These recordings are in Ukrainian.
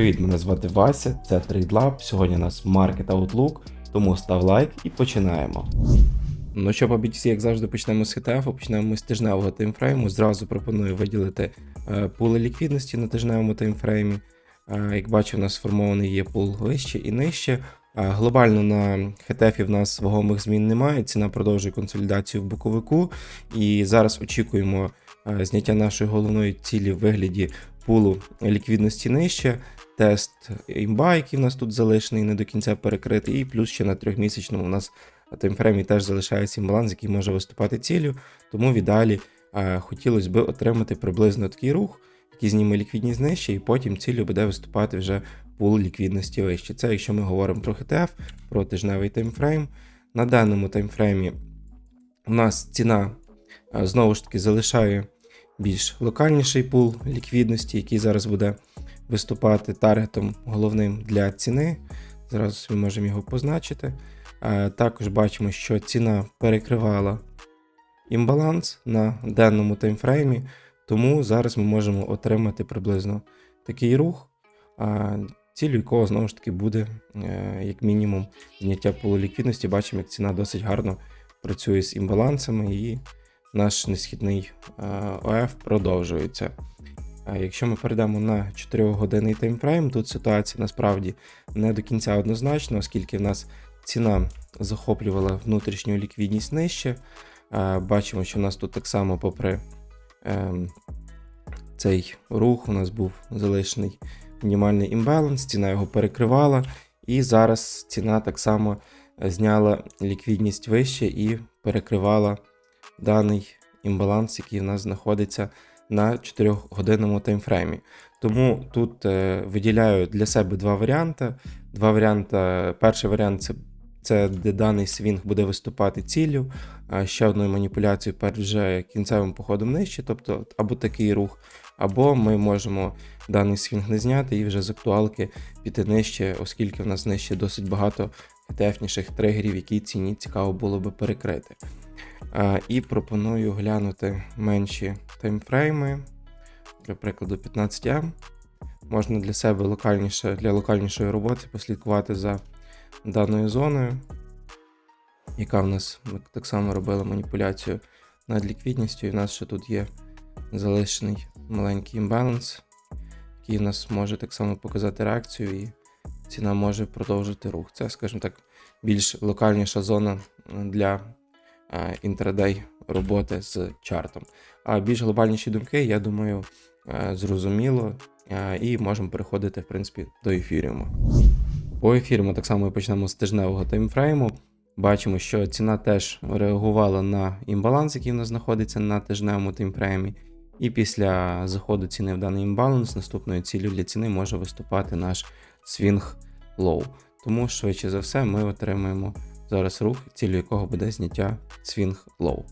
Привіт, мене звати Вася, це TradeLab. Сьогодні у нас Market Outlook, тому став лайк і починаємо. Ну що, по як завжди, почнемо з ETF, почнемо з тижневого таймфрейму. Зразу пропоную виділити е, пули ліквідності на тижневому таймфреймі. Е, як бачу, у нас сформований є пул вище і нижче. Е, Глобально на HTF в нас вагомих змін немає. Ціна продовжує консолідацію в боковику. І зараз очікуємо зняття нашої головної цілі в вигляді пулу ліквідності нижче. Тест імба, який в нас тут залишений, не до кінця перекритий, і плюс ще на трьохмісячному у нас на таймфреймі теж залишається імбаланс, який може виступати ціллю. Тому в ідеалі е, хотілося б отримати приблизно такий рух, який зніме ліквідність нижче, і потім ціллю буде виступати вже пул ліквідності вище. Це якщо ми говоримо про HTF, про тижневий таймфрейм. На даному таймфреймі у нас ціна е, знову ж таки залишає більш локальніший пул ліквідності, який зараз буде виступати таргетом головним для ціни. Зараз собі можемо його позначити. Е, Також бачимо, що ціна перекривала імбаланс на денному таймфреймі, тому зараз ми можемо отримати приблизно такий рух, цілю якого знову ж таки буде е, як мінімум зняття пулу ліквідності. Бачимо, як ціна досить гарно працює з імбалансами, і наш несхідний е, ОФ продовжується. Якщо ми перейдемо на 4-годинний таймфрейм, тут ситуація насправді не до кінця однозначна, оскільки в нас ціна захоплювала внутрішню ліквідність нижче. Е, Бачимо, що в нас тут так само, попри ем, цей рух, у нас був залишений мінімальний імбаланс, ціна його перекривала, і зараз ціна так само зняла ліквідність вище і перекривала даний імбаланс, який в нас знаходиться на 4-годинному таймфреймі. Тому тут е, виділяю для себе два варіанти. Два варіанти. Перший варіант це, це де даний свінг буде виступати ціллю, ще одною маніпуляцією перед вже кінцевим походом нижче, тобто або такий рух, або ми можемо даний свінг не зняти і вже з актуалки піти нижче, оскільки в нас нижче досить багато ETF-ніших тригерів, які ціні цікаво було би перекрити. І пропоную глянути менші таймфрейми, для прикладу 15М. Можна для себе локальніше, для локальнішої роботи послідкувати за даною зоною, яка в нас так само робила маніпуляцію над ліквідністю. І в нас ще тут є залишений маленький імбаланс, який в нас може так само показати реакцію, і ціна може продовжити рух. Це, скажімо так, більш локальніша зона для інтрадей роботи з чартом. А більш глобальніші думки, я думаю, е, зрозуміло, е, і можемо переходити, в принципі, до ефіріуму. По ефіріуму так само почнемо з тижневого таймфрейму. Бачимо, що ціна теж реагувала на імбаланс, який в нас знаходиться на тижневому таймфреймі. І після заходу ціни в даний імбаланс, наступною ціллю для ціни може виступати наш свінг лоу. Тому, швидше за все, ми отримаємо зараз рух, цілю якого буде зняття свінг лоу.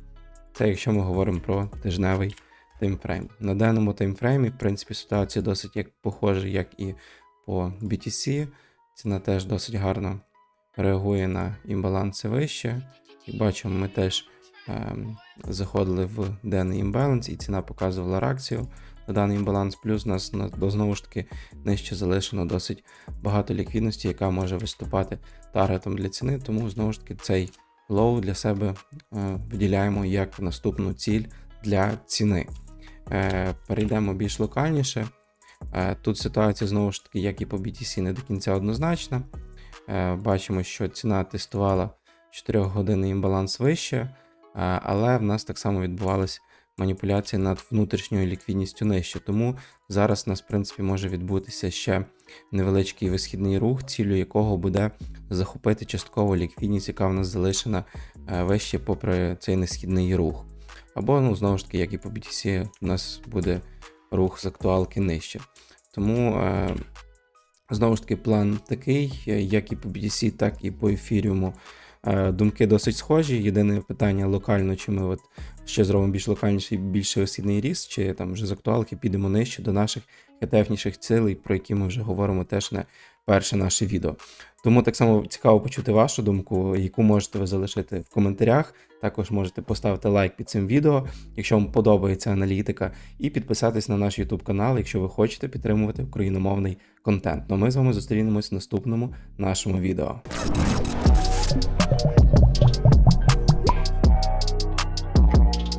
Це якщо ми говоримо про тижневий таймфрейм. На даному таймфреймі, в принципі, ситуація досить як похожа, як і по BTC. Ціна теж досить гарно реагує на імбаланси вище. І бачимо, ми теж заходили в денний імбаланс, і ціна показувала реакцію на даний імбаланс. Плюс у нас на- знову ж таки нижче залишено досить багато ліквідності, яка може виступати таргетом для ціни. Тому знову ж таки цей лоу для себе е, виділяємо як наступну ціль для ціни. Е, Перейдемо більш локальніше. Е, Тут ситуація знову ж таки, як і по BTC, не до кінця однозначна. Бачимо, що ціна тестувала 4 годинний імбаланс вище, але в нас так само відбувалась маніпуляція над внутрішньою ліквідністю нижче. Тому зараз у нас, в принципі, може відбутися ще невеличкий висхідний рух, цілю якого буде захопити частково ліквідність, яка в нас залишена е, вище попри цей несхідний рух. Або, ну, знову ж таки, як і по BTC, у нас буде рух з актуалки нижче. Тому, е, знову ж таки, план такий, е, як і по BTC, так і по ефіріуму. Е, Думки досить схожі. Єдине питання локально, чи ми от ще зробимо більш локальніший, більш висхідний ріст, чи там вже з актуалки підемо нижче до наших ETF-ніших цілей, про які ми вже говоримо теж не перше наше відео. Тому так само цікаво почути вашу думку, яку можете ви залишити в коментарях. Також можете поставити лайк під цим відео, якщо вам подобається аналітика, і підписатись на наш YouTube канал, якщо ви хочете підтримувати україномовний контент. Ну ми з вами зустрінемось в наступному нашому відео. Thank you.